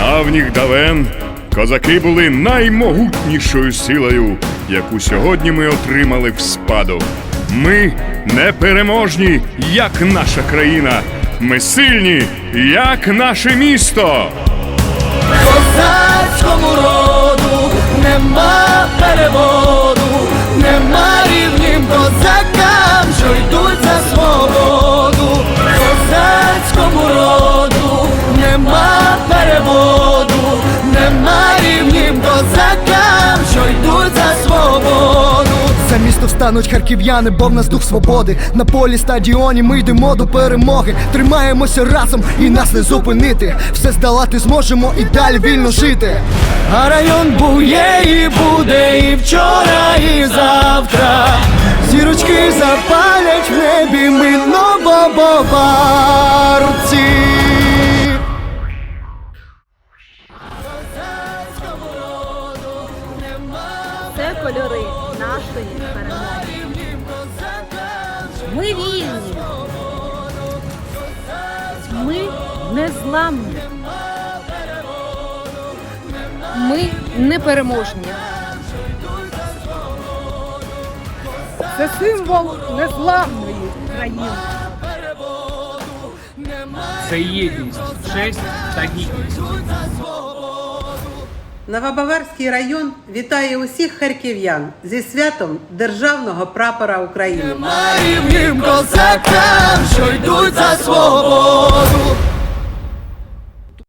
давніх давен козаки були наймогутнішою силою, яку сьогодні ми отримали в спадок. Ми непереможні, як наша країна. Ми сильні, як наше місто. козацькому роду нема переводу, За встануть харків'яни, бо в нас дух свободи. На полі стадіоні ми йдемо до перемоги. Тримаємося разом і нас не зупинити. Все здолати зможемо і далі вільно жити. А район був є і буде, і вчора, і завтра. Зірочки запалять в небі, ми новобобарці. Це кольори нашої перемоги. Ми вільні. Ми незламні. Ми непереможні. Це символ незламної країни. Це єдність, честь та гідність. Новобаварський район вітає усіх харків'ян зі святом Державного прапора України. Рівнім козакам, що йдуть.